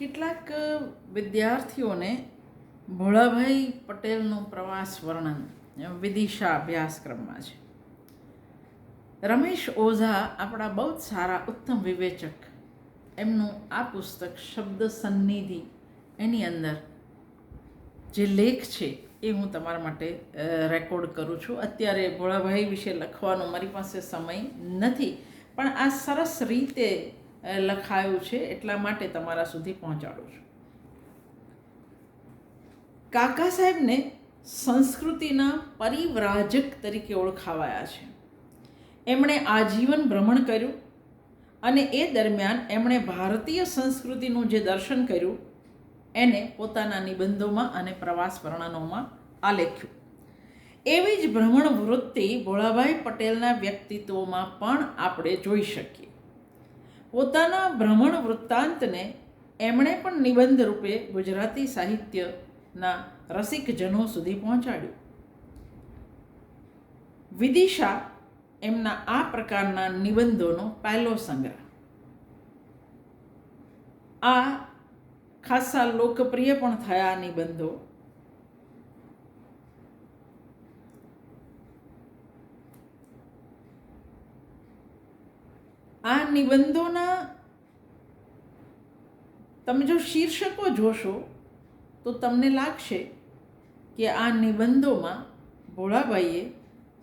કેટલાક વિદ્યાર્થીઓને ભોળાભાઈ પટેલનું પ્રવાસ વર્ણન વિદિશા અભ્યાસક્રમમાં છે. રમેશ ઓઝા આપણા બહુ જ સારા ઉત્તમ વિવેચક. એમનું આ પુસ્તક શબ્દ સન્નિધિ એની અંદર જે લેખ છે એ હું તમારા માટે રેકોર્ડ કરું છું. અત્યારે ભોળાભાઈ વિશે લખવાનો મારી પાસે સમય નથી, પણ આ સરસ રીતે લખાયું છે, એટલા માટે તમારા સુધી પહોંચાડું છું. કાકા સાહેબને સંસ્કૃતિના પરિવ્રાજક તરીકે ઓળખાવાયા છે. એમણે આજીવન ભ્રમણ કર્યું અને એ દરમિયાન એમણે ભારતીય સંસ્કૃતિનું જે દર્શન કર્યું, એને પોતાના નિબંધોમાં અને પ્રવાસ વર્ણનોમાં આલેખ્યું. એવી જ ભ્રમણ વૃત્તિ ભોળાભાઈ પટેલના વ્યક્તિત્વમાં પણ આપણે જોઈ શકીએ. પોતાના ભ્રમણ વૃત્તાંતને એમણે પણ નિબંધ રૂપે ગુજરાતી સાહિત્યના રસિકજનો સુધી પહોંચાડ્યું. વિદિશા એમના આ પ્રકારના નિબંધોનો પહેલો સંગ્રહ. આ ખાસા લોકપ્રિય પણ થયા નિબંધો આ નિબંધોના તમે જો શીર્ષકો જોશો, તો તમને લાગશે કે આ નિબંધોમાં ભોળાભાઈએ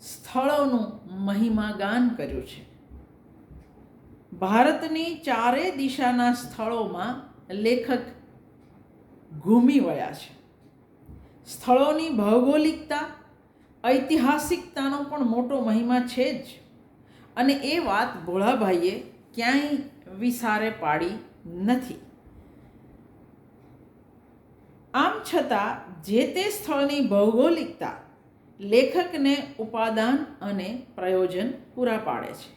સ્થળોનું મહિમા ગાન કર્યું છે. ભારતની ચારે દિશાના સ્થળોમાં લેખક ઘૂમી વળ્યા છે. સ્થળોની ભૌગોલિકતા, ઐતિહાસિકતાનો પણ મોટો મહિમા છે જ. અને એ વાત ભોળાભાઈએ ક્યાંય વિસારે પાડી નથી. આમ છતાં જે તે સ્થળની ભૌગોલિકતા લેખકને ઉપાદાન અને પ્રયોજન પૂરા પાડે છે.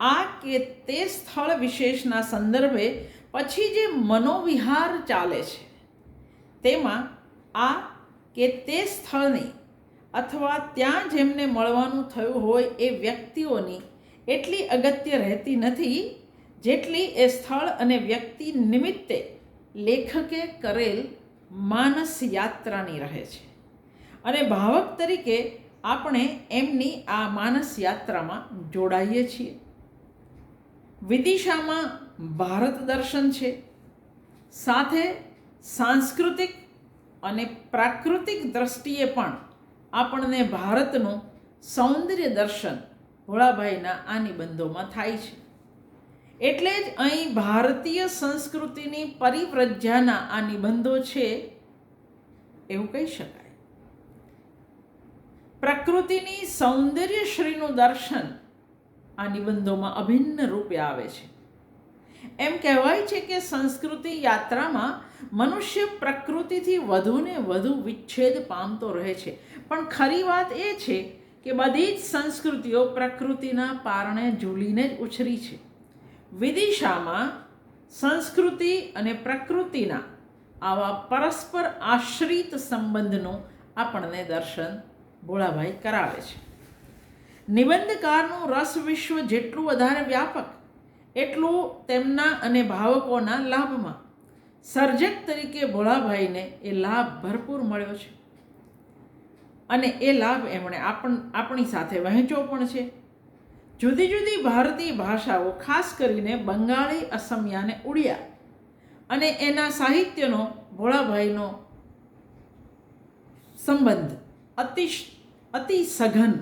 આ કે તે સ્થળ વિશેષના સંદર્ભે પછી જે મનોવિહાર ચાલે છે, તેમાં આ કે તે સ્થળની અથવા ત્યાં જેમને મળવાનું થયું હોય એ વ્યક્તિઓની એટલી અગત્ય રહેતી નથી જેટલી એ સ્થળ અને વ્યક્તિ નિમિત્તે લેખકે કરેલ માનસ યાત્રાની રહે છે. અને ભાવક તરીકે આપણે એમની આ માનસ યાત્રામાં જોડાઈએ છીએ. વિદિશામાં ભારત દર્શન છે. સાથે સાંસ્કૃતિક અને પ્રાકૃતિક દ્રષ્ટિએ પણ આપણને ભારતનું સૌંદર્ય દર્શન ભોળાભાઈના આ નિબંધોમાં થાય છે. એટલે જ અહીં ભારતીય સંસ્કૃતિની પરિવ્રજ્યાના આ નિબંધો છે એવું કહી શકાય. પ્રકૃતિની સૌંદર્યશ્રીનું દર્શન આ નિબંધોમાં અભિન્ન રૂપે આવે છે. એમ કહેવાય છે કે સંસ્કૃતિ યાત્રામાં મનુષ્ય પ્રકૃતિથી વધુને વધુ વિચ્છેદ પામતો રહે છે. પણ ખરી વાત એ છે કે બધી જ સંસ્કૃતિઓ પ્રકૃતિના પારણે ઝૂલીને જ ઉછરી છે. વિદિશામાં સંસ્કૃતિ અને પ્રકૃતિના આવા પરસ્પર આશ્રિત સંબંધનું આપણને દર્શન ભોળાભાઈ કરાવે છે. નિબંધકારનું રસ વિશ્વ જેટલું વધારે વ્યાપક, એટલું તેમના અને ભાવકોના લાભમાં. સર્જક તરીકે ભોળાભાઈને એ લાભ ભરપૂર મળ્યો છે. અને એ લાભ એમણે આપણ, આપણી સાથે વહેંચ્યો પણ છે. જુદી જુદી ભારતીય ભાષાઓ ખાસ કરીને બંગાળી અસમિયા અને ઉડિયા અને એના સાહિત્યનો ભોળાભાઈનો સંબંધ અતિ અતિ સઘન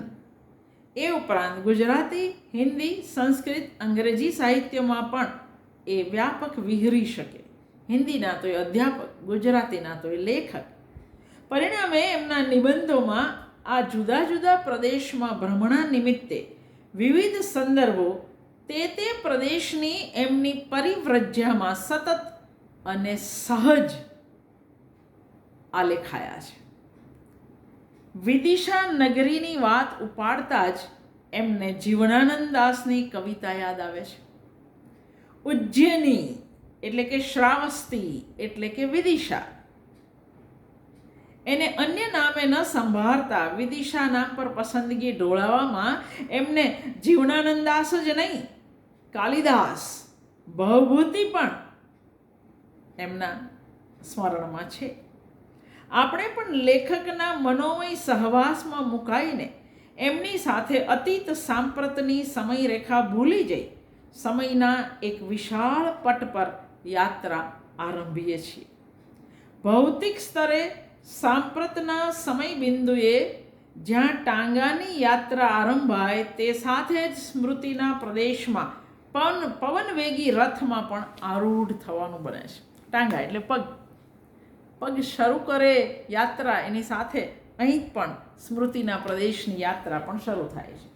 એ ઉપરાંત ગુજરાતી, હિન્દી, સંસ્કૃત, અંગ્રેજી સાહિત્યમાં પણ એ વ્યાપક વિહરી શકે. હિન્દીના તો એ અધ્યાપક, ગુજરાતીના તો એ લેખક પરિણામે એમના નિબંધોમાં આ જુદા જુદા પ્રદેશમાં ભ્રમણા નિમિત્તે વિવિધ સંદર્ભો તે તે પ્રદેશની એમની પરિવ્રજ્યામાં સતત અને સહજ આલેખાયા છે. વિદિશા નગરીની વાત ઉપાડતા જ એમને જીવનાનંદ દાસની કવિતા યાદ આવે છે. ઉજ્જૈની એટલે કે શ્રાવસ્તી એટલે કે વિદિશા એને અન્ય નામે ન સંભાળતા વિદિશા નામ પર પસંદગી ઢોળાવવામાં એમને જીવનાનંદાસ જ નહીં, કાલિદાસ ભવભૂતિ પણ એમના સ્મરણમાં છે. આપણે પણ લેખકના મનોમય સહવાસમાં મુકાઈને એમની સાથે અતીત સાંપ્રતની સમયરેખા ભૂલી જઈ સમયના એક વિશાળ પટ પર યાત્રા આરંભીએ છીએ. ભૌતિક સ્તરે સાંપ્રતના સમય બિંદુએ જ્યાં ટાંગાની યાત્રા આરંભાય તે સાથે જ સ્મૃતિના પ્રદેશમાં પવન પવનવેગી રથમાં પણ આરૂઢ થવાનું બને છે. ટાંગા એટલે પગ. પગ શરૂ કરે યાત્રા, એની સાથે અહીં પણ સ્મૃતિના પ્રદેશની યાત્રા પણ શરૂ થાય છે.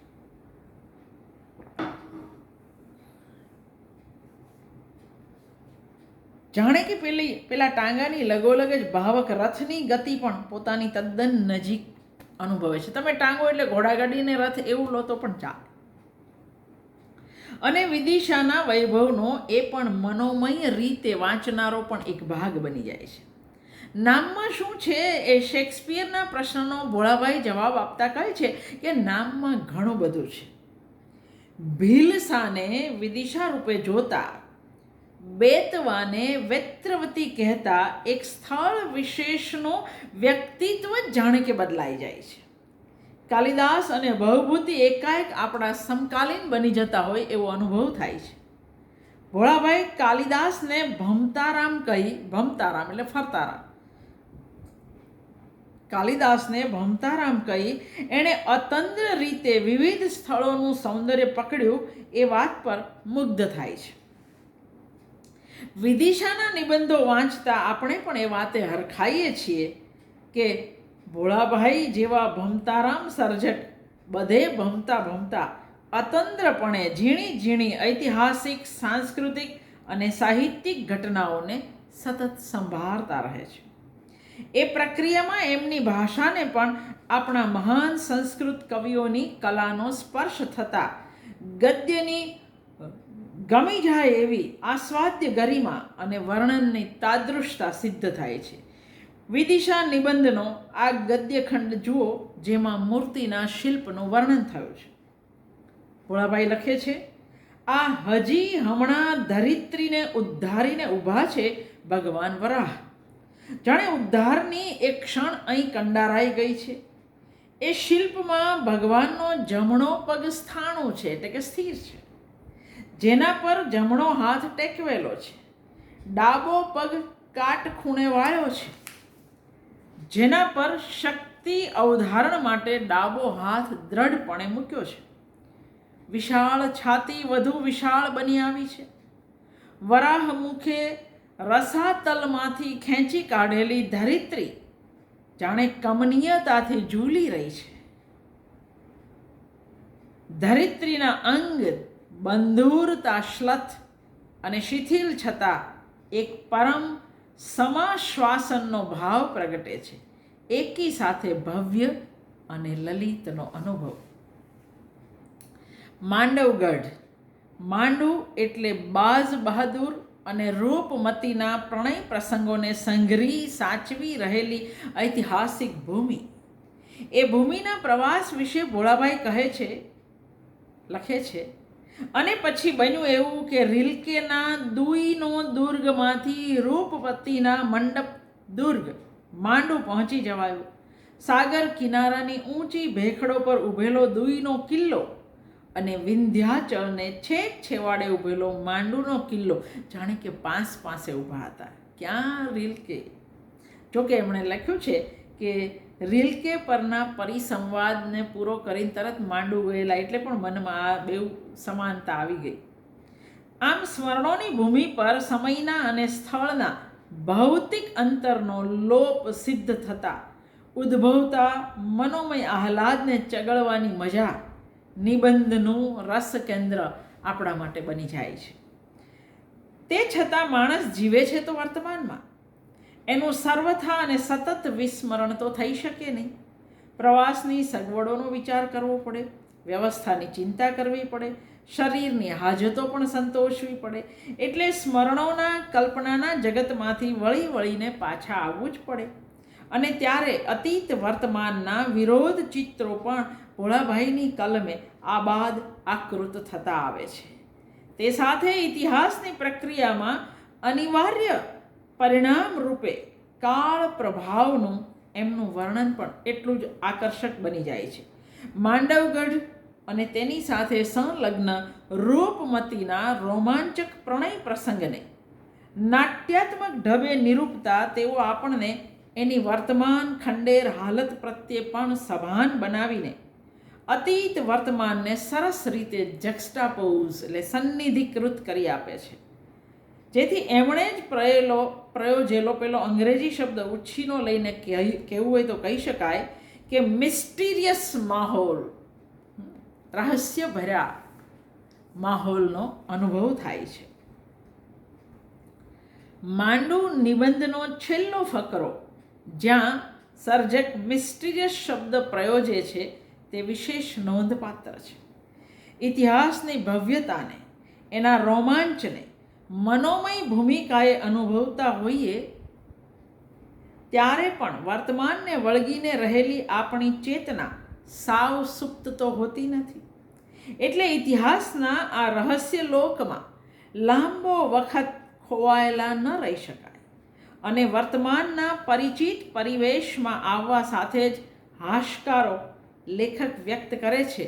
જાણે કે પેલી પેલા ટાંગાની લગોલગ જ ભાવક રથની ગતિ પણ પોતાની તદ્દન નજીક અનુભવે છે. તમે ટાંગો એટલે ઘોડાગાડીને રથ એવું લો તો પણ ચાલે. અને વિદિશાના વૈભવનો એ પણ મનોમય રીતે વાંચનારો પણ એક ભાગ બની જાય છે. નામમાં શું છે એ શેક્સપિયરના પ્રશ્નનો ભોળાભાઈ જવાબ આપતા કહે છે કે નામમાં ઘણું બધું છે. ભીલસાને વિદિશા રૂપે જોતા બેતવાને વેત્રવતી કહેતા એક સ્થળ વિશેષનું વ્યક્તિત્વ જાણે કે બદલાઈ જાય છે. કાલિદાસ અને ભવભૂતિ એકાએક આપણા સમકાલીન બની જતા હોય એવો અનુભવ થાય છે. ભોળાભાઈ કાલિદાસને ભમતારામ કહી, ભમતારામ એટલે ફરતારામ. કાલિદાસને ભમતારામ કહી, એણે અતંત્ર રીતે વિવિધ સ્થળોનું સૌંદર્ય પકડ્યું, એ વાત પર મુગ્ધ થાય છે. વિદિશાના નિબંધો વાંચતા આપણે પણ એ વાતે હરખાઈએ છીએ કે ભોળાભાઈ જેવા ભમતારામ સર્જક બધે ભમતા ભમતા અતંત્રપણે ઝીણી ઝીણી ઐતિહાસિક, સાંસ્કૃતિક અને સાહિત્યિક ઘટનાઓને સતત સંભાળતા રહે છે. એ પ્રક્રિયામાં એમની ભાષાને પણ આપણા મહાન સંસ્કૃત કવિઓની કલાનો સ્પર્શ થતાં ગદ્યની ગમી જાય એવી આસ્વાદ્ય ગરિમા અને વર્ણનની તાદૃશતા સિદ્ધ થાય છે. વિદિશા નિબંધનો આ ગદ્યખંડ જુઓ, જેમાં મૂર્તિના શિલ્પનું વર્ણન થયું છે. ભોળાભાઈ લખે છે, આ હજી હમણાં ધરિત્રીને ઉદ્ધારીને ઊભા છે ભગવાન વરાહ. જાણે ઉદ્ધારની એક ક્ષણ અહીં કંડારાઈ ગઈ છે. એ શિલ્પમાં ભગવાનનો જમણો પગ સ્થાણું છે, એટલે કે સ્થિર છે. જેના પર જમણો હાથ ટેકવેલો છે. ડાબો પગ કાટ ખૂણે વાળ્યો છે. જેના પર શક્તિ અવધારણ માટે ડાબો હાથ દ્રઢપણે મૂક્યો છે. વિશાળ છાતી વધુ વિશાળ બની આવી છે. વરાહ મુખે રસાતલમાંથી ખેંચી કાઢેલી ધરિત્રી જાણે કમનીયતાથી ઝૂલી રહી છે. ધરિત્રીના અંગ બંધુરતા તાશ્લત અને શિથિલ છતાં એક પરમ સમાશ્વાસનનો ભાવ પ્રગટે છે. એકી સાથે ભવ્ય અને લલિતનો અનુભવ. માંડવગઢ. માંડુ એટલે બાજ બહાદુર અને રૂપમતીના પ્રણય પ્રસંગોને સંઘરી સાચવી રહેલી ઐતિહાસિક ભૂમિ. એ ભૂમિના પ્રવાસ વિશે ભોળાભાઈ કહે છે, લખે છે અને પછી બન્યું એવું કે રિલકેના દુઈનો દુર્ગમાંથી રૂપવતીના મંડપ દુર્ગ માંડુ પહોંચી જવાયું. સાગર કિનારાની ઊંચી ભેખડો પર ઊભેલો દુઈનો કિલ્લો અને વિંધ્યાચળને છેક છેવાડે ઊભેલો માંડુનો કિલ્લો. જાણે કે પાંસ પાસે ઊભા હતા. ક્યાં રિલકે? જોકે એમણે લખ્યું છે કે રીલકે પરના પરિસંવાદને પૂરો કરીને તરત માંડુ ગયેલા એટલે પણ મનમાં આ બેઉ સમાનતા આવી ગઈ. આમ સ્વર્ણોની ભૂમિ પર સમયના અને સ્થળના ભૌતિક અંતરનો લોપ સિદ્ધ થતા, ઉદ્ભવતા મનોમય આહલાદને ચગળવાની મજા, નિબંધનું રસ કેન્દ્ર આપણા માટે બની જાય છે. તે છતાં માણસ જીવે છે તો વર્તમાનમાં. એનું સર્વથા અને સતત વિસ્મરણ તો થઈ શકે નહીં. પ્રવાસની સગવડોનો વિચાર કરવો પડે, વ્યવસ્થાની ચિંતા કરવી પડે, શરીરની હાજતો પણ સંતોષવી પડે. એટલે સ્મરણોના, કલ્પનાના જગતમાંથી વળી વળીને પાછા આવવું જ પડે. અને ત્યારે અતીત વર્તમાનના વિરોધ ચિત્રો પણ ભોળાભાઈની કલમે આબાદ આકૃત થતા આવે છે. તે સાથે ઇતિહાસની પ્રક્રિયામાં અનિવાર્ય પરિણામ રૂપે કાળ પ્રભાવનું એમનું વર્ણન પણ એટલું જ આકર્ષક બની જાય છે. માંડવગઢ અને તેની સાથે સંલગ્ન રૂપમતીના રોમાંચક પ્રણય પ્રસંગને નાટ્યાત્મક ઢબે નિરૂપતા તેઓ આપણને એની વર્તમાન ખંડેર હાલત પ્રત્યે પણ સભાન બનાવીને અતીત વર્તમાનને સરસ રીતે જક્સ્ટાપોઝ એટલે સન્નિધિકૃત કરી આપે છે. જેથી એમણે જ પ્રયેલો પ્રયોજેલો પેલો અંગ્રેજી શબ્દ ઉછીનો લઈને કહી, કહેવું હોય તો કહી શકાય કે મિસ્ટીરિયસ માહોલ, રહસ્ય ભર્યા માહોલનો અનુભવ થાય છે. માંડુ નિબંધનો છેલ્લો ફકરો, જ્યાં સર્જક મિસ્ટીરિયસ શબ્દ પ્રયોજે છે, તે વિશેષ નોંધપાત્ર છે. ઇતિહાસની ભવ્યતાને, એના રોમાંચને મનોમય ભૂમિકાએ અનુભવતા હોઈએ, ત્યારે પણ વર્તમાનને વળગીને રહેલી આપણી ચેતના સાવ સુપ્ત તો હોતી નથી. એટલે ઇતિહાસના આ રહસ્ય લોકમાં લાંબો વખત ખોવાયેલા ન રહી શકાય અને વર્તમાનના પરિચિત પરિવેશમાં આવવા સાથે જ હાશકારો લેખક વ્યક્ત કરે છે,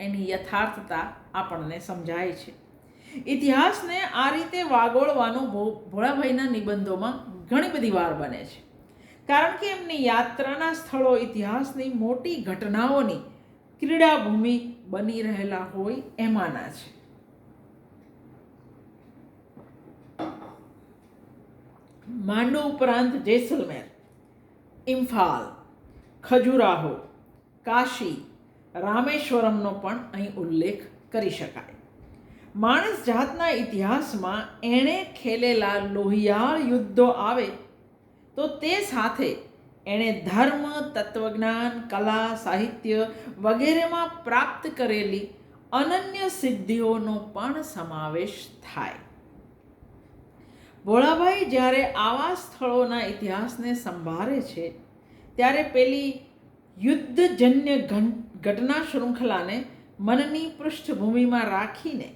એની યથાર્થતા આપણને સમજાય છે. ઇતિહાસને આ રીતે વાગોળવાનું ભોળાભાઈના નિબંધોમાં ઘણી બધી વાર બને છે. કારણ કે એમની યાત્રાના સ્થળો ઇતિહાસની મોટી ઘટનાઓની ક્રીડાભૂમિ બની રહેલા હોય એમાંના છે. માંડુ ઉપરાંત જેસલમેર, ઇમ્ફાલ, ખજુરાહો, કાશી, રામેશ્વરમનો પણ અહીં ઉલ્લેખ કરી શકાય. માણસ જાતના ઇતિહાસમાં એણે ખેલેલા લોહિયાળ યુદ્ધો આવે તો તે સાથે એણે ધર્મ, તત્વજ્ઞાન, કલા, સાહિત્ય વગેરેમાં પ્રાપ્ત કરેલી અનન્ય સિદ્ધિઓનો પણ સમાવેશ થાય. ભોળાભાઈ જ્યારે આવા સ્થળોના ઇતિહાસને સંભાળે છે, ત્યારે પેલી યુદ્ધજન્ય ઘટના શૃંખલાને મનની પૃષ્ઠભૂમિમાં રાખીને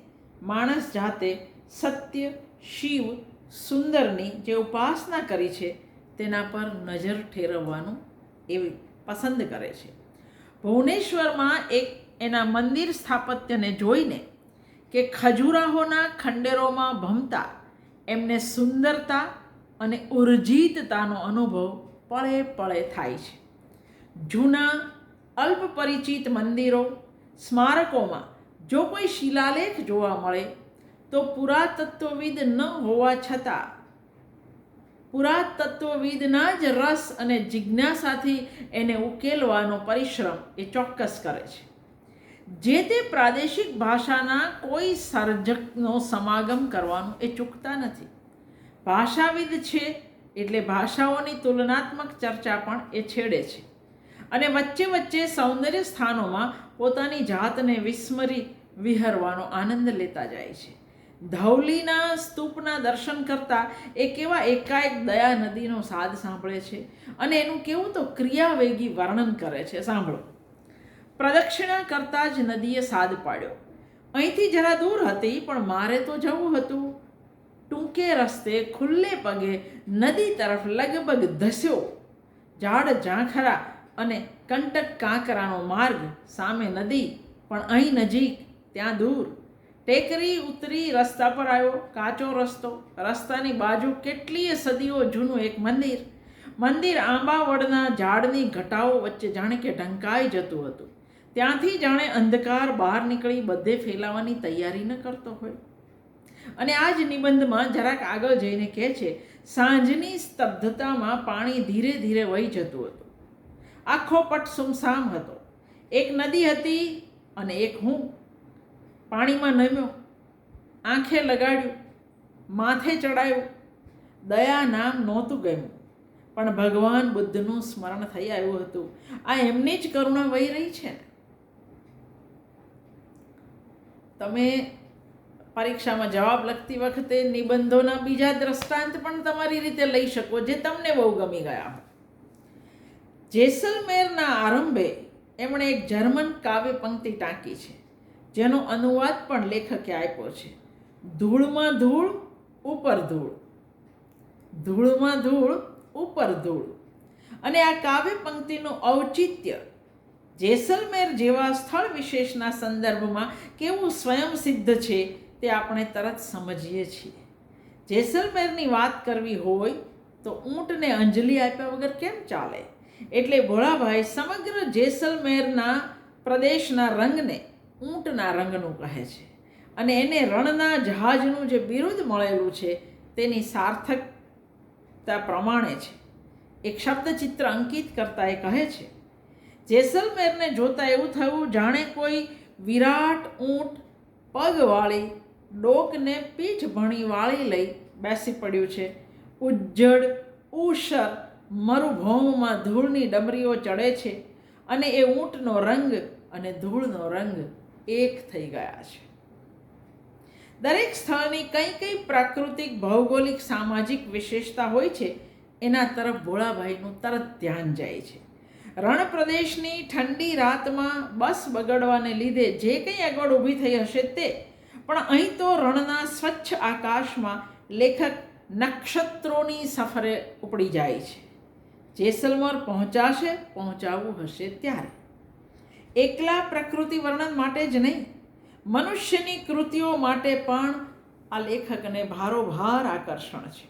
માણસ જાતે સત્ય, શિવ, સુંદરની જે ઉપાસના કરી છે, તેના પર નજર ઠેરવવાનું એવી પસંદ કરે છે. ભુવનેશ્વરમાં એક એના મંદિર સ્થાપત્યને જોઈને કે ખજુરાહોના ખંડેરોમાં ભમતા, એમને સુંદરતા અને ઉર્જિતતાનો અનુભવ પળે પળે થાય છે. જૂના અલ્પ પરિચિત મંદિરો, સ્મારકોમાં જો કોઈ શિલાલેખ જોવા મળે, તો પુરાતત્વવિદ ન હોવા છતાં, પુરાતત્વવિદના જ રસ અને જિજ્ઞાસાથી એને ઉકેલવાનો પરિશ્રમ એ ચોક્કસ કરે છે. જે તે પ્રાદેશિક ભાષાના કોઈ સર્જકનો સમાગમ કરવાનું એ ચૂકતા નથી. ભાષાવિદ છે એટલે ભાષાઓની તુલનાત્મક ચર્ચા પણ એ છેડે છે. અને વચ્ચે વચ્ચે સૌંદર્ય સ્થાનોમાં પોતાની જાતને વિસ્મરી વિહરવાનો આનંદ લેતા જાય છે. ધૌલીના સ્તૂપના દર્શન કરતાં એ કેવા એકાએક દયા નદીનો સાદ સાંભળે છે અને એનું કેવું તો ક્રિયાવેગી વર્ણન કરે છે. સાંભળો. પ્રદક્ષિણા કરતાં જ નદીએ સાદ પાડ્યો. અહીંથી જરા દૂર હતી, પણ મારે તો જવું હતું. ટૂંકે રસ્તે, ખુલ્લે પગે નદી તરફ લગભગ ધસ્યો. ઝાડ ઝાંખરા અને કંટક કાંકરાનો માર્ગ સામે નદી, પણ અહીં નજીક ત્યાં દૂર. ટેકરી ઉતરી રસ્તા પર આવ્યો, કાચો રસ્તો. રસ્તાની બાજુ કેટલીય સદીઓ જૂનું એક મંદિર. મંદિર આંબાવડના ઝાડની ઘટાઓ વચ્ચે જાણે કે ઢંકાઈ જતું હતું. ત્યાંથી જાણે અંધકાર બહાર નીકળી બધે ફેલાવાની તૈયારી ન કરતો હોય. અને આ જ નિબંધમાં જરાક આગળ જઈને કહે છે, સાંજની સ્તબ્ધતામાં પાણી ધીરે ધીરે વહી જતું હતું. આખો પટ સુમસામ હતો. એક નદી હતી અને એક હું. પાણીમાં નમ્યો, આંખે લગાડ્યું, માથે ચડાયું. દયા નામ નહોતું ગયું, પણ ભગવાન બુદ્ધનું સ્મરણ થઈ આવ્યું હતું. આ એમની જ કરુણા વહી રહી છે તમે પરીક્ષામાં જવાબ લખતી વખતે નિબંધોના બીજા દ્રષ્ટાંત પણ તમારી રીતે લઈ શકો, જે તમને બહુ ગમી ગયા જેસલમેરના આરંભે એમણે એક જર્મન કાવ્ય પંક્તિ ટાંકી છે. જેનો અનુવાદ પણ લેખકે આપ્યો છે. ધૂળમાં ધૂળ, ઉપર ધૂળ. ધૂળમાં ધૂળ, ઉપર ધૂળ. અને આ કાવ્ય પંક્તિનું ઔચિત્ય જેસલમેર જેવા સ્થળ વિશેષના સંદર્ભમાં કેવું સ્વયં સિદ્ધ છે તે આપણે તરત સમજીએ છીએ. જેસલમેરની વાત કરવી હોય તો ઊંટને અંજલિ આપ્યા વગર કેમ ચાલે? એટલે ભોળાભાઈ સમગ્ર જેસલમેરના પ્રદેશના રંગને ઊંટના રંગનું કહે છે. અને એને રણના જહાજનું જે બિરુદ મળેલું છે, તેની સાર્થકતા પ્રમાણે છે. એક શબ્દચિત્ર અંકિત કરતા એ કહે છે, જેસલમેરને જોતા એવું થયું, જાણે કોઈ વિરાટ ઊંટ પગવાળી ડોકને પીઠ ભણી વાળી લઈ બેસી પડ્યું છે. ઉજ્જડ ઉષર મરુભૌમમાં ધૂળની ડમરીઓ ચડે છે અને એ ઊંટનો રંગ અને ધૂળનો રંગ એક થઈ ગયા છે. દરેક સ્થળની કઈ કઈ પ્રાકૃતિક, ભૌગોલિક, સામાજિક વિશેષતા હોય છે, એના તરફ ભોળાભાઈનું તરત ધ્યાન જાય છે. રણપ્રદેશની ઠંડી રાતમાં બસ બગડવાને લીધે જે કંઈ આગળ ઊભી થઈ હશે તે. પણ અહીં તો રણના સ્વચ્છ આકાશમાં લેખક નક્ષત્રોની સફરે ઉપડી જાય છે. જેસલમર પહોંચાશે પહોંચાવવું હશે ત્યારે. એકલા પ્રકૃતિ વર્ણન માટે જ નહીં, મનુષ્યની કૃતિઓ માટે પણ આ લેખકને ભારોભાર આકર્ષણ છે.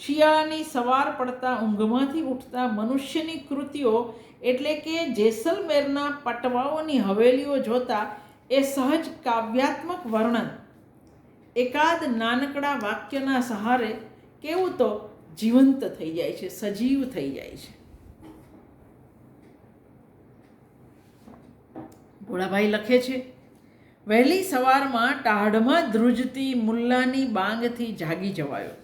શિયાળાની સવાર પડતા ઊંઘમાંથી ઉઠતા મનુષ્યની કૃતિઓ એટલે કે જેસલમેરના પટવાઓની હવેલીઓ જોતા એ સહજ કાવ્યાત્મક વર્ણન. એકાદ નાનકડા વાક્યના સહારે કેવું તો જીવંત થઈ જાય છે, સજીવ થઈ જાય છે. ભોળાભાઈ લખે છે, વહેલી સવારમાં ટાઢમાં ધ્રુજતી મુલ્લાની બાંગથી જાગી જવાયો.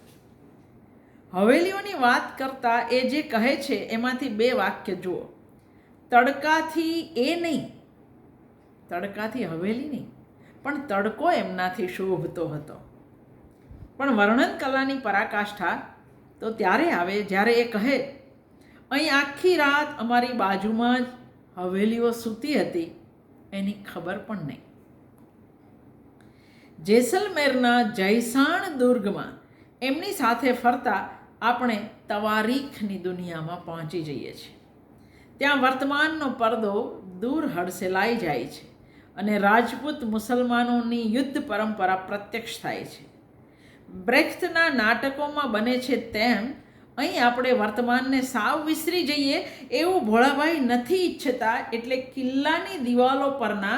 હવેલીઓની વાત કરતાં એ જે કહે છે, એમાંથી બે વાક્ય જુઓ. તડકાથી એ નહીં, તડકાથી હવેલી નહીં, પણ તડકો એમનાથી શોભતો હતો. પણ વર્ણન કલાની પરાકાષ્ઠા તો ત્યારે આવે જ્યારે એ કહે, અહીં આખી રાત અમારી બાજુમાં જ હવેલીઓ સૂતી હતી. એની ખબર પણ નહીં. જેસલમેરના જયસાણ દુર્ગમાં એમની સાથે ફરતા આપણે તવારીખની દુનિયામાં પહોંચી જઈએ છીએ. ત્યાં વર્તમાનનો પડદો દૂર હડસેલાઈ જાય છે અને રાજપૂત મુસલમાનોની યુદ્ધ પરંપરા પ્રત્યક્ષ થાય છે. બ્રેખ્તના નાટકોમાં બને છે તેમ અહીં આપણે વર્તમાનને સાવ વિસરી જઈએ એવું ભોળાભાઈ નથી ઈચ્છતા એટલે કિલ્લાની દિવાલો પરના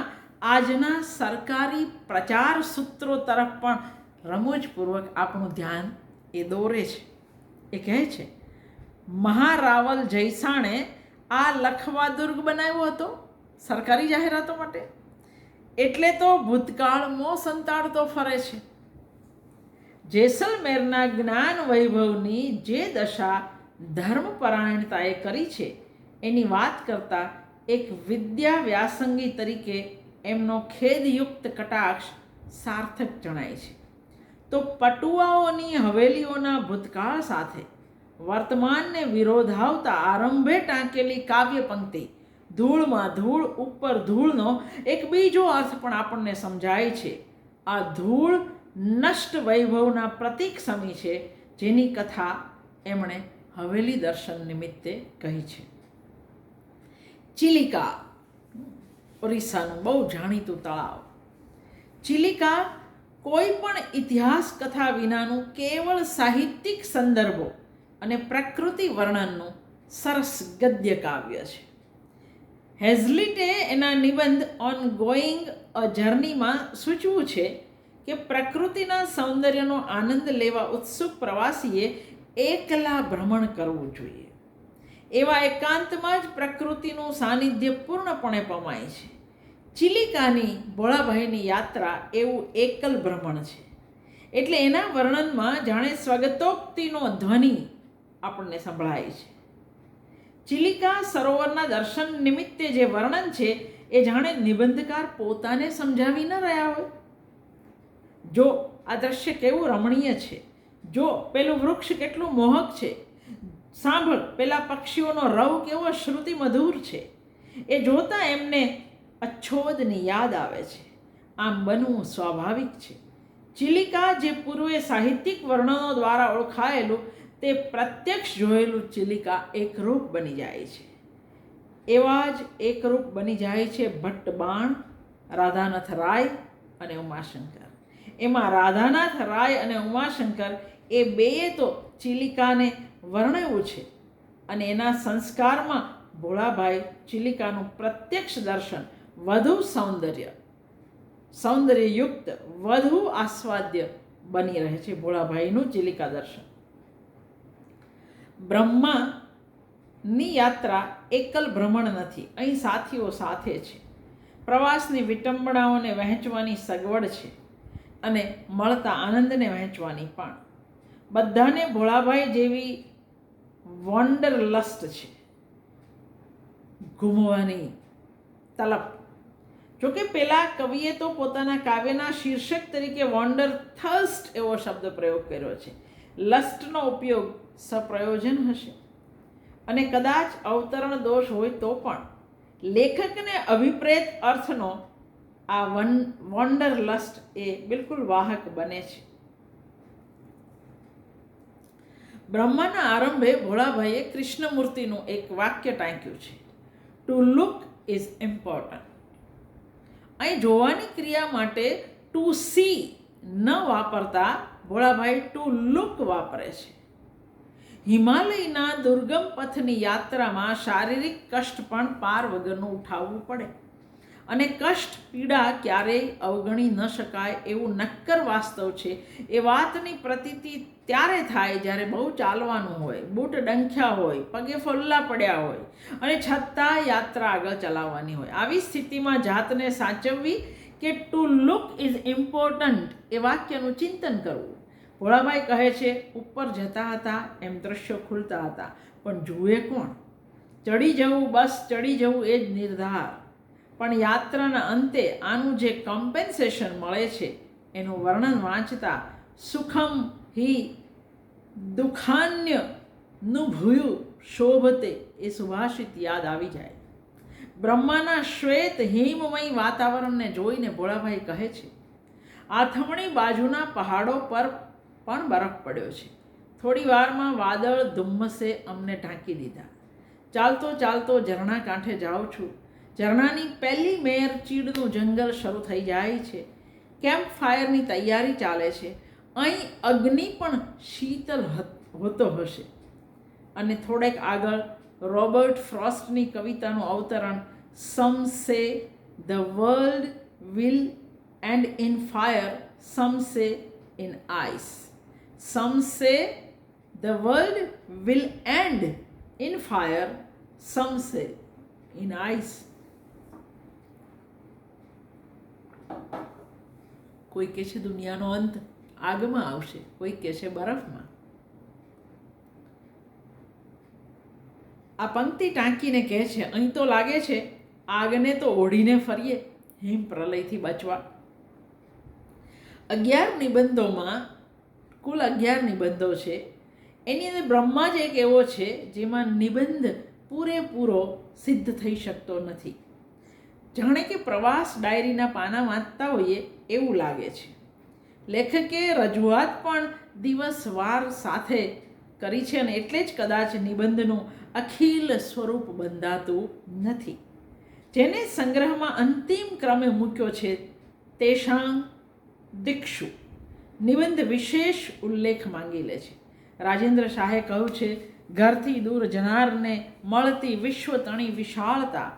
આજના સરકારી પ્રચાર સૂત્રો તરફ પણ રમૂજપૂર્વક આપણું ધ્યાન એ દોરે છે. એ કહે છે, મહારાવલ જયસાણે આ લખવા દુર્ગ બનાવ્યો હતો સરકારી જાહેરાતો માટે? એટલે તો ભૂતકાળમાં સંતાડતો ફરે છે. જેસલમેરના જ્ઞાન વૈભવની જે દશા ધર્મપરાયણતાએ કરી છે, એની વાત કરતાં એક વિદ્યા વ્યાસંગી તરીકે એમનો ખેદયુક્ત કટાક્ષ સાર્થક જણાય છે. તો પટુઆઓની હવેલીઓના ભૂતકાળ સાથે વર્તમાનને વિરોધાવતા આરંભે ટાંકેલી કાવ્ય પંક્તિ, ધૂળમાં ધૂળ, ઉપર ધૂળનો એક બીજો અર્થ પણ આપણને સમજાય છે. આ ધૂળ નષ્ટ વૈભવના પ્રતીક સમી છે, જેની કથા એમણે હવેલી દર્શન નિમિત્તે કહી છે. ચિલિકા, ઓરિસ્સાનું બહુ જાણીતું તળાવ. ચિલિકા કોઈ પણ ઇતિહાસ કથા વિનાનું કેવળ સાહિત્યિક સંદર્ભો અને પ્રકૃતિ વર્ણનનું સરસ ગદ્ય કાવ્ય છે. હેઝલિટે એના નિબંધ ઓન ગોઈંગ અ જર્નીમાં સૂચવું છે કે પ્રકૃતિના સૌંદર્યનો આનંદ લેવા ઉત્સુક પ્રવાસીએ એકલા ભ્રમણ કરવું જોઈએ. એવા એકાંતમાં જ પ્રકૃતિનું સાનિધ્ય પૂર્ણપણે પમાય છે. ચિલિકાની ભોળાભાઈની યાત્રા એવું એકલ ભ્રમણ છે. એટલે એના વર્ણનમાં જાણે સ્વગતોક્તિનો ધ્વનિ આપણને સંભળાય છે. ચિલિકા સરોવરના દર્શન નિમિત્તે જે વર્ણન છે, એ જાણે નિબંધકાર પોતાને સમજાવી ન રહ્યા હોય. જો આ દ્રશ્ય કેવું રમણીય છે? જો પેલું વૃક્ષ કેટલું મોહક છે? સાંભળ, પેલા પક્ષીઓનો રવ કેવો શ્રુતિ મધુર છે? એ જોતા એમને અચ્છોદની યાદ આવે છે. આમ બનવું સ્વાભાવિક છે. ચિલિકા જે પૂર્વે સાહિત્યિક વર્ણનો દ્વારા ઓળખાયેલું, તે પ્રત્યક્ષ જોયેલું ચિલિકા એકરૂપ બની જાય છે. એવા જ એકરૂપ બની જાય છે ભટ્ટ બાણ રાધાનાથ રાય અને ઉમાશંકર. એમાં રાધાનાથ, રાય અને ઉમાશંકર એ બેએ તો ચિલિકાને વર્ણવ્યું છે અને એના સંસ્કારમાં ભોળાભાઈ ચિલિકાનું પ્રત્યક્ષ દર્શન વધુ સૌંદર્ય, સૌંદર્યયુક્ત, વધુ આસ્વાદ્ય બની રહે છે ભોળાભાઈનું ચિલિકા દર્શન. બ્રહ્માની યાત્રા એકલ ભ્રમણ નથી, અહીં સાથીઓ સાથે છે. પ્રવાસની વિટંબણાઓને વહેંચવાની સગવડ છે. અને મળતા આનંદને વહેંચવાની પણ. બધાને ભોળાભાઈ જેવી વોન્ડર લસ્ટ છે. ઘૂમવાની તલપ જોકે પેલા કવિએ તો પોતાના કાવ્યના શીર્ષક તરીકે વોન્ડર થર્સ્ટ એવો શબ્દ પ્રયોગ કર્યો છે. લસ્ટનો ઉપયોગ સપ્રયોજન હશે. અને કદાચ અવતરણ દોષ હોય તો પણ લેખકને અભિપ્રેત અર્થનો આ વન વોન્ડર લસ્ટ એ બિલકુલ વાહક બને છે. બ્રહ્માના આરંભે ભોળાભાઈએ કૃષ્ણમૂર્તિનું એક વાક્ય ટાંક્યું છે. ટુ લુક ઇઝ ઇમ્પોર્ટન્ટ અહીં જોવાની ક્રિયા માટે ટુ સી ન વાપરતા ભોળાભાઈ ટુ લુક વાપરે છે. હિમાલયના દુર્ગમ પથની યાત્રામાં શારીરિક કષ્ટ પણ પાર વગરનું ઉઠાવવું પડે. અને કષ્ટ પીડા ક્યારેય અવગણી ન શકાય એવું નક્કર વાસ્તવ છે. એ વાતની પ્રતીતિ ત્યારે થાય જ્યારે બહુ ચાલવાનું હોય, બૂટ ડંખ્યા હોય, પગે ફોલ્લા પડ્યા હોય અને છતાં યાત્રા આગળ ચલાવવાની હોય. આવી સ્થિતિમાં જાતને સાચવવી કે ટુ લુક ઇઝ ઇમ્પોર્ટન્ટ એ વાક્યનું ચિંતન કરવું. ભોળાભાઈ કહે છે, ઉપર જતા હતા, એમ દ્રશ્યો ખુલતા હતા. પણ જુએ કોણ? ચડી જવું, બસ ચડી જવું, એ જ નિર્ધાર. પણ યાત્રાના અંતે આનું જે કમ્પેન્સેશન મળે છે, એનું વર્ણન વાંચતા સુખમ હિ દુઃખાન્યનું ભૂયું શોભતે એ સુભાષિત યાદ આવી જાય. બ્રહ્માના શ્વેત હિમમય વાતાવરણને જોઈને ભોળાભાઈ કહે છે, આથમણી બાજુના પહાડો પર પણ બરફ પડ્યો છે. થોડી વારમાં વાદળ ધુમ્મસે અમને ઢાંકી દીધા. ચાલતો ચાલતો ઝરણા કાંઠે જાઉં છું. ઝરણાની પહેલી મેર ચીડનું જંગલ શરૂ થઈ જાય છે. કેમ્પ ફાયરની તૈયારી ચાલે છે. અહીં અગ્નિ પણ શીતલ હોતો હશે. અને થોડેક આગળ રોબર્ટ ફ્રોસ્ટની કવિતાનું અવતરણ some say the world will end in fire some say in ice some say the world will end in fire some say in ice કોઈ કહે છે દુનિયાનો અંત આગમાં આવશે, કોઈ કહે છે બરફમાં. આ પંક્તિ ટાંકીને કહે છે, અહીં તો લાગે છે આગને તો ઓઢીને ફરીએ હિમ પ્રલયથી બચવા. અગિયાર નિબંધોમાં, કુલ અગિયાર નિબંધો છે. એની અંદર બ્રહ્મા જ એક એવો છે જેમાં નિબંધ પૂરેપૂરો સિદ્ધ થઈ શકતો નથી. જાણે કે પ્રવાસ ડાયરીના પાના વાંચતા હોઈએ એવું લાગે છે. લેખકે રજૂઆત પણ દિવસ વાર સાથે કરી છે અને એટલે જ કદાચ નિબંધનું અખિલ સ્વરૂપ બંધાતું નથી. જેને સંગ્રહમાં અંતિમ ક્રમે મૂક્યો છે તેષાંગ દીક્ષુ. નિબંધ વિશેષ ઉલ્લેખ માંગી લે છે. રાજેન્દ્ર શાહે કહ્યું છે, ઘરથી દૂર જનારને મળતી વિશ્વ તણી વિશાળતા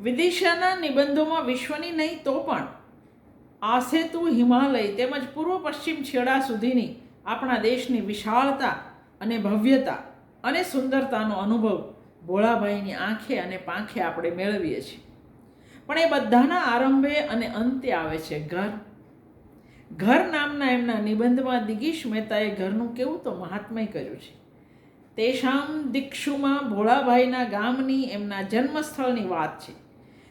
વિદિશાના નિબંધોમાં વિશ્વની નહીં તો પણ આસેતુ હિમાલય તેમજ પૂર્વ પશ્ચિમ છેડા સુધીની આપણા દેશની વિશાળતા અને ભવ્યતા અને સુંદરતાનો અનુભવ ભોળાભાઈની આંખે અને પાંખે આપણે મેળવીએ છીએ. પણ એ બધાના આરંભે અને અંતે આવે છે ઘર. ઘર નામના એમના નિબંધમાં દિગીશ મહેતાએ ઘરનું કેવું તો મહાત્મય કર્યું છે. તેશામ દીક્ષુમાં ભોળાભાઈના ગામની એમના જન્મસ્થળની વાત છે.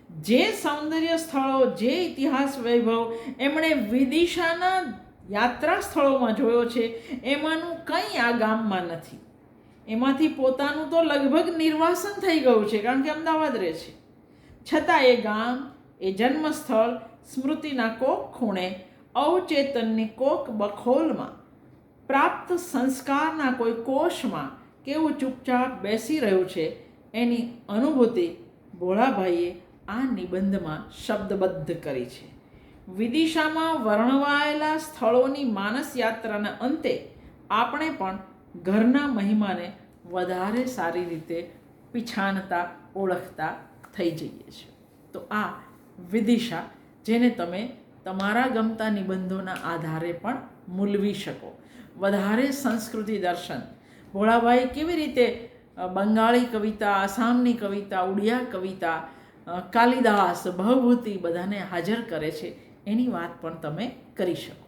જે સૌંદર્ય સ્થળો, જે ઇતિહાસ વૈભવ એમણે વિદિશાના યાત્રા સ્થળોમાં જોયો છે, એમાંનું કંઈ આ ગામમાં નથી. એમાંથી પોતાનું તો લગભગ નિર્વાસન થઈ ગયું છે, કારણ કે અમદાવાદ રહે છે. છતાં એ ગામ, એ જન્મસ્થળ, સ્મૃતિના કોક ખૂણે, અવચેતનની કોક બખોલમાં, પ્રાપ્ત સંસ્કારના કોઈ કોષમાં કેવું ચૂપચાપ બેસી રહ્યું છે, એની અનુભૂતિ ભોળાભાઈએ આ નિબંધમાં શબ્દબદ્ધ કરી છે. વિદિશામાં વર્ણવાયેલા સ્થળોની માનસ યાત્રાના અંતે આપણે પણ ઘરના મહિમાને વધારે સારી રીતે પીછાણતા, ઓળખતા થઈ જઈએ છીએ. તો આ વિદિશા, જેને તમે તમારા ગમતા નિબંધોના આધારે પણ મૂલવી શકો. વધારે સંસ્કૃતિ દર્શન. ભોળાભાઈ કેવી રીતે બંગાળી કવિતા, આસામની કવિતા, ઉડિયા કવિતા કાલિદાસ ભવભૂતિ બધાને હાજર કરે છે. એની વાત પણ તમે કરી શકો.